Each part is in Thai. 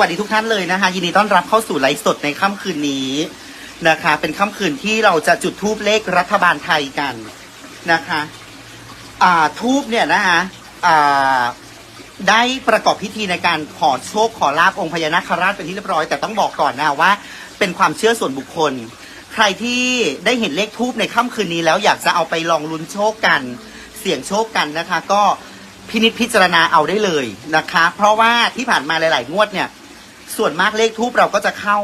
วัสดีทุกท่านเลยนะคะยินดีต้อนรับเข้าสู่ไลฟ์สดในค่ำคืนนี้นะคะ เป็นค่ำคืนที่เราจะจุดทูปเลขรัฐบาลไทยกันนะคะอ่าทูปเนี่ยนะคะอ่าได้ประกอบพิธีในการขอโชคขอลาบองค์พญานาคราชเป็นที่เรียบร้อย แต่ต้องบอกก่อนนะว่า เป็นความเชื่อส่วนบุคคล ใครที่ได้เห็นเลขทูปในค่ำคืนนี้แล้วอยากจะเอาไปลองลุ้นโชคกัน เสี่ยงโชคกันนะคะ ก็พินิจพิจารณาเอาได้เลยนะคะ เพราะว่าที่ผ่านมาหลาย ๆ งวดเนี่ย ส่วนมากเลขทูปเราก็จะเข้า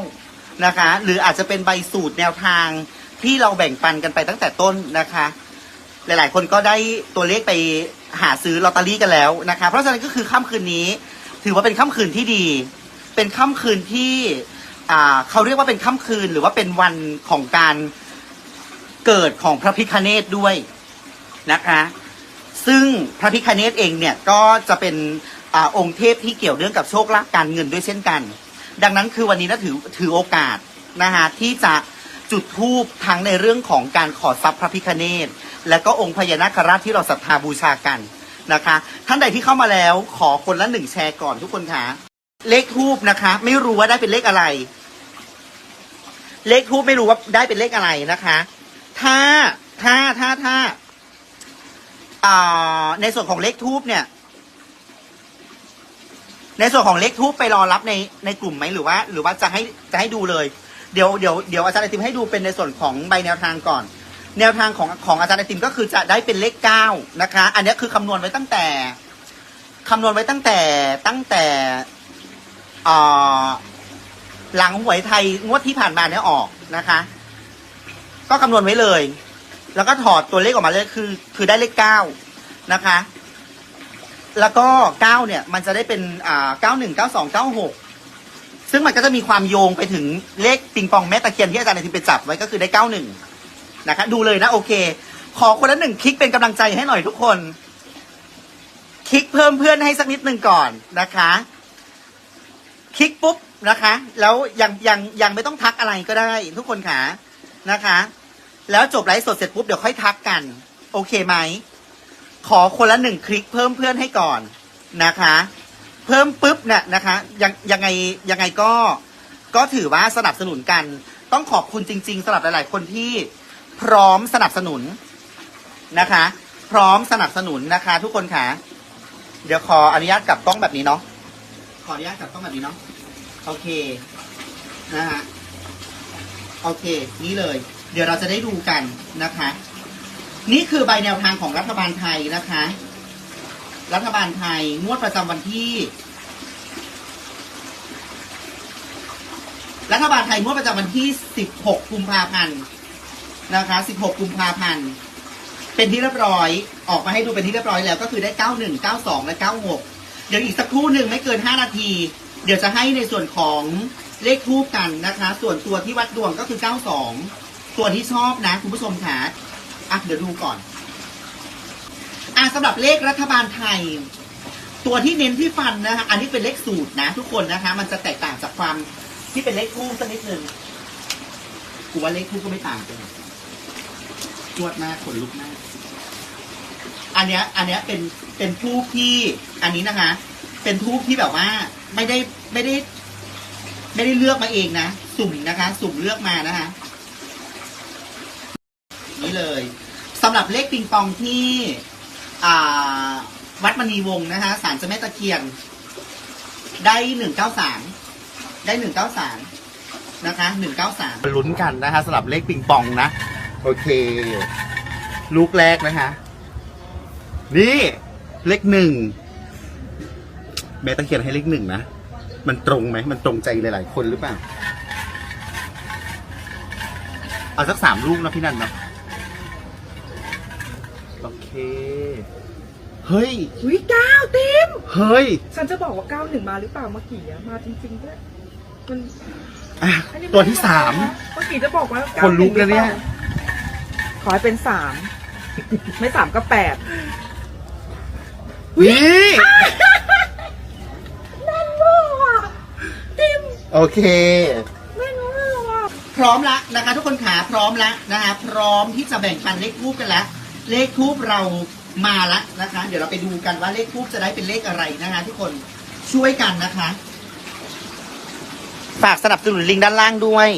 นะคะ หรืออาจจะเป็นใบสูตรแนวทางที่เราแบ่งปันกันไปตั้งแต่ต้นนะคะ หลายๆ คนก็ได้ตัวเลขไปหาซื้อลอตเตอรี่กันแล้วนะคะ เพราะฉะนั้นก็คือค่ำคืนนี้ ถือว่าเป็นค่ำคืนที่ดี เป็นค่ำคืนที่เขาเรียกว่าเป็นค่ำคืนหรือว่าเป็นวันของการเกิดของพระพิคเนตด้วยนะคะ ซึ่งพระพิคเนตเองเนี่ยก็จะเป็น อองค์เทพที่เกี่ยวเรื่องกับโชคลาภการเงินด้วยเช่นกัน ดังนั้นคือวันนี้นะถือถือโอกาสนะคะที่จะจุดธูปทั้งในเรื่องของการขอทรัพย์พระพิคเนตและก็องค์พญานาคราชที่เราศรัทธาบูชากันนะคะ ท่านใดที่เข้ามาแล้วขอคนละหนึ่งแชร์ก่อนทุกคนคะเลขทูปนะคะ ไม่รู้ว่าได้เป็นเลขอะไร เลขทูปไม่รู้ว่าได้เป็นเลขอะไรนะคะ ถ้าถ้าถ้าถ้าอ่าในส่วนของเลขทูบเนี่ย ในส่วนของเลขทูบไปรอรับในในกลุ่มไหมหรือว่า หรือว่าจะให้จะให้ดูเลย เดี๋ยวเดี๋ยวเดี๋ยวอาจารย์ไอติมให้ดูเป็นในส่วนของใบแนวทางก่อน แนวทางของของอาจารย์ไอติมก็คือจะได้เป็นเลขเก้านะคะ อันนี้คือคำนวณไว้ตั้งแต่คำนวณไว้ตั้งแต่ตั้งแต่หลังหวยไทยงวดที่ผ่านมาเนี่ยออกนะคะ ก็คำนวณไว้เลย แล้วก็ถอดตัวเลขออกมาเลยคือ คือได้เลขเก้านะคะ แล้วก็เก้าเนี่ยมันจะได้เป็นอ่าเก้าหนึ่งเก้าสองเก้าหกซึ่งมันก็จะมีความโยงไปถึงเลขปิงปองแม่ตะเคียนที่อาจารย์ในทีมไปจับไว้ก็คือได้เก้าหนึ่งนะคะดูเลยนะโอเค ขอคนละหนึ่งคลิกเป็นกำลังใจให้หน่อยทุกคน คลิกเพิ่มเพื่อนให้สักนิดหนึ่งก่อนนะคะ คลิกปุ๊บนะคะ แล้วยังยังยังไม่ต้องทักอะไรก็ได้ ทุกคนขานะคะ แล้วจบไลฟ์สดเสร็จปุ๊บเดี๋ยวค่อยทักกัน โอเคไหม ขอคนละหนึ่งคลิกเพิ่มเพื่อนให้ก่อนนะคะ เพิ่มปุ๊บเนี่ยนะคะยังยังไงยังไงก็ก็ถือว่าสนับสนุนกัน ต้องขอบคุณจริง ๆสำหรับหลาย ๆ คนที่พร้อมสนับสนุนนะคะ พร้อมสนับสนุนนะคะ ทุกคนค่ะ เดี๋ยวขออนุญาตกลับกล้องแบบนี้เนาะขออนุญาตกลับกล้องแบบนี้เนาะโอเคนะฮะโอเค นี่เลย เดี๋ยวเราจะได้ดูกันนะคะ นี่คือใบแนวทางของรัฐบาลไทยนะคะ รัฐบาลไทยงวดประจำวันที่ รัฐบาลไทยงวดประจำวันที่ 16 กุมภาพันธ์นะคะ 16 กุมภาพันธ์เป็นที่เรียบร้อย ออกมาให้ดูเป็นที่เรียบร้อยแล้วก็คือได้ 91 92 และ 96 เดี๋ยวอีกสักครู่หนึ่งไม่เกิน 5 นาที เดี๋ยวจะให้ในส่วนของเลขทูปกันนะคะ ส่วนตัวที่วัดดวงก็คือ 92 ตัวที่ชอบนะ คุณผู้ชมค่ะ อะเดี๋ยวดูก่อน อะสำหรับเลขรัฐบาลไทย ตัวที่เน้นที่ฟันนะคะอันนี้เป็นเลขสูตรนะ ทุกคนนะคะ มันจะแตกต่างจากความที่เป็นเลขคู่สักนิดนึงกูว่าเลขคู่ก็ไม่ต่างกันจวดมากขนลุกมากอันเนี้ย อันเนี้ยเป็นเป็นทูบที่ อันนี้นะคะ เป็นทูบที่แบบว่า ไม่ได้ไม่ได้ ไม่ได้เลือกมาเองนะ สุ่มนะคะ สุ่มเลือกมานะคะ นี่เลย สำหรับเลขปิงปองที่อ่าวัดมณีวงศ์นะคะศาลเจ้าแม่ตะเคียน ได้หนึ่งเก้าสามได้หนึ่งเก้าสามนะคะหนึ่งเก้าสามลุ้นกันนะคะสำหรับเลขปิงปองนะ โอเค ลูกแรกนะคะ นี่เลขหนึ่งแม่ตะเคียนให้เลขหนึ่งนะ มันตรงไหม มันตรงใจหลายๆคนหรือเปล่า เอาสักสามลูกนะพี่นันเนาะ โอเค เฮ้ยอุ้ยเก้าเต็ม เฮ้ย ฉันจะบอกว่าเก้าหนึ่งมาหรือเปล่าเมื่อกี้อะมาจริงๆด้วยมันอะ อันนี้ตัวที่สาม เมื่อกี้จะบอกว่าคนลุกแล้วเนี่ย ขอให้เป็นสามไม่สามก็แปดนี่แม่นมากอะเต็มโอเค แม่นมากอะ พร้อมละนะคะ ทุกคนขาพร้อมละนะคะพร้อมที่จะแบ่งปันเลขทูบกันแล้ว เลขทูบเรามาละนะคะ เดี๋ยวเราไปดูกันว่าเลขทูบจะได้เป็นเลขอะไรนะคะ ทุกคนช่วยกันนะคะ ฝากสนับสนุนลิงก์ด้านล่างด้วย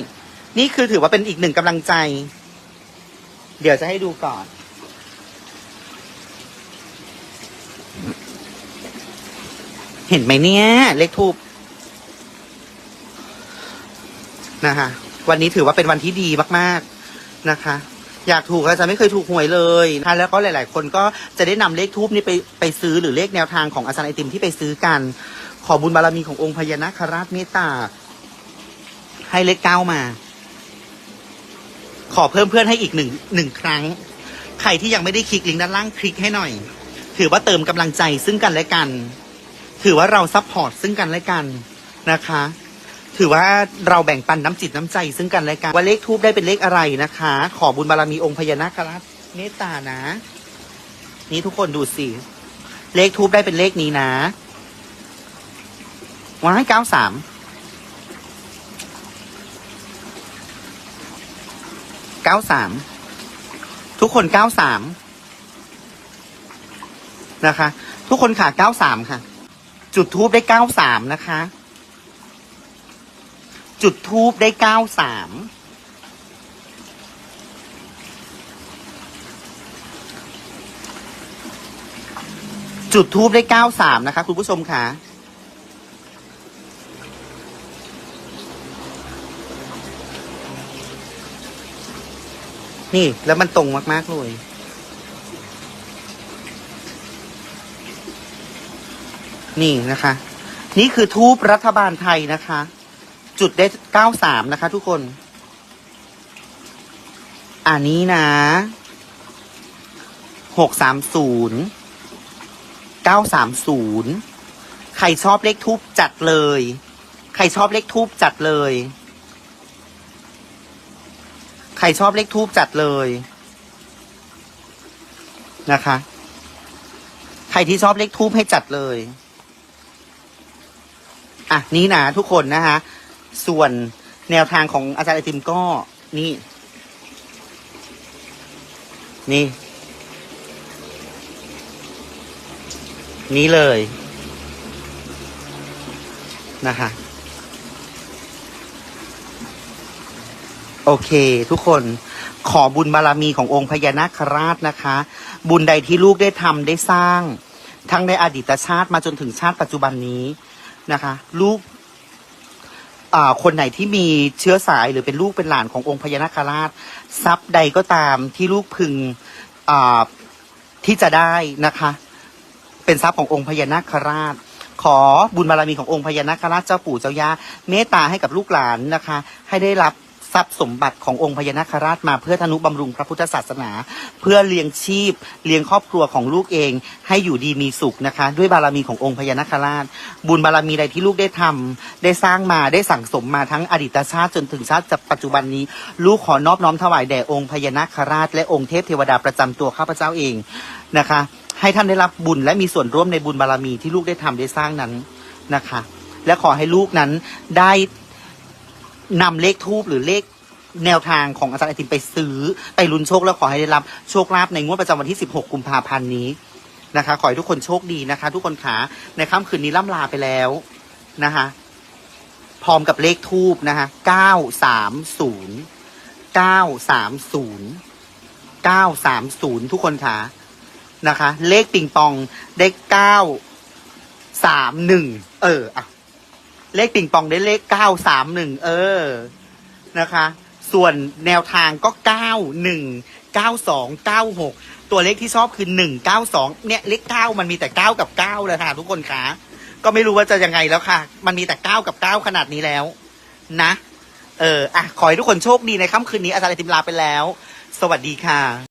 นี่คือถือว่าเป็นอีกหนึ่งกำลังใจ เดี๋ยวจะให้ดูก่อน เห็นไหมเนี่ย เลขทูบนะคะวันนี้ถือว่าเป็นวันที่ดีมาก ๆ นะคะ อยากถูกอาจารย์ไม่เคยถูกหวยเลยนะคะแล้วก็หลาย ๆ คนก็จะได้นำเลขทูบนี้ไปไปซื้อหรือเลขแนวทางของอาจารย์ไอติมที่ไปซื้อกัน ขอบุญบารมีขององค์พญานาคราชเมตตา ให้เลขเก้ามา ขอเพิ่มเพื่อนให้อีกหนึ่งหนึ่งครั้ง ใครที่ยังไม่ได้คลิกลิงก์ด้านล่างคลิกให้หน่อย ถือว่าเติมกำลังใจซึ่งกันและกัน ถือว่าเราซัพพอร์ตซึ่งกันและกันนะคะ ถือว่าเราแบ่งปันน้ำจิตน้ำใจ ซึ่งกันและกันว่าเลขทูบได้เป็นเลขอะไรนะคะ ขอบุญบารมีองค์พญานาคราชเมตตานะ นี่ทุกคนดูสิเลขทูบได้เป็นเลขนี้นะว้ายเก้าสามเก้าสามทุกคนเก้าสามนะคะ ทุกคนค่ะเก้าสามค่ะ จุดทูบได้เก้าสามนะคะ จุดทูบได้เก้าสามจุดทูบได้เก้าสามนะคะ คุณผู้ชมค่ะนี่ แล้วมันตรงมาก ๆ เลย นี่นะคะ นี่คือทูบรัฐบาลไทยนะคะ จุดได้เก้าสามนะคะ ทุกคน อันนี้นะหกสามศูนย์เก้าสามศูนย์ใครชอบเลขทูบจัดเลย ใครชอบเลขทูบจัดเลย ใครชอบเลขทูบจัดเลยนะคะ ใครที่ชอบเลขทูบให้จัดเลย อะ นี่นะทุกคนนะคะ ส่วนแนวทางของอาจารย์ไอติมก็นี่ นี่ นี่เลยนะคะโอเค ทุกคนขอบุญบารมีขององค์พญานาคราชนะคะ บุญใดที่ลูกได้ทำได้สร้าง ทั้งในอดีตชาติมาจนถึงชาติปัจจุบันนี้นะคะ ลูก อ่าคนไหนที่มีเชื้อสายหรือเป็นลูกเป็นหลานขององค์พญานาคราช ทรัพย์ใดก็ตามที่ลูกพึงอ่าที่จะได้นะคะ เป็นทรัพย์ขององค์พญานาคราช ขอบุญบารมีขององค์พญานาคราชเจ้าปู่เจ้าย่าเมตตาให้กับลูกหลานนะคะ ให้ได้รับ ทรัพย์สมบัติขององค์พญานาคราชมาเพื่อธนุบำรุงพระพุทธศาสนา เพื่อเลี้ยงชีพเลี้ยงครอบครัวของลูกเอง ให้อยู่ดีมีสุขนะคะ ด้วยบารมีขององค์พญานาคราช บุญบารมีใดที่ลูกได้ทำได้สร้างมาได้สั่งสมมาทั้งอดีตชาติจนถึงชาติปัจจุบันนี้ ลูกขอนอบน้อมถวายแด่องค์พญานาคราช และองค์เทพเทวดาประจำตัวข้าพเจ้าเองนะคะ ให้ท่านได้รับบุญและมีส่วนร่วมในบุญบารมีที่ลูกได้ทำได้สร้างนั้นนะคะ และขอให้ลูกนั้นได้ นำเลขทูบหรือเลขแนวทางของอาจารย์ไอติมไปซื้อ ไปลุ้นโชคแล้วขอให้ได้รับโชคลาภในงวดประจำวันที่ 16 กุมภาพันธ์นี้นะคะ ขอให้ทุกคนโชคดีนะคะ ทุกคนขาในค่ำคืนนี้ล่ำลาไปแล้วนะคะ พร้อมกับเลขทูบนะคะ 930 930 930 ทุกคนค่ะนะคะ เลขปิงปองได้เก้าสามหนึ่งเอออะ เลขปิงปองได้เลขเก้าสามหนึ่งเออนะคะ ส่วนแนวทางก็เก้าหนึ่งเก้าสองเก้าหกตัวเลขที่ชอบคือหนึ่งเก้าสองเนี่ยเลขเก้ามันมีแต่เก้ากับเก้าเลยค่ะ ทุกคนคะก็ไม่รู้ว่าจะยังไงแล้วค่ะ มันมีแต่เก้ากับเก้าขนาดนี้แล้ว นะ เอออะขอให้ทุกคนโชคดีในค่ำคืนนี้อาจารย์ไอติมลาไปแล้ว สวัสดีค่ะ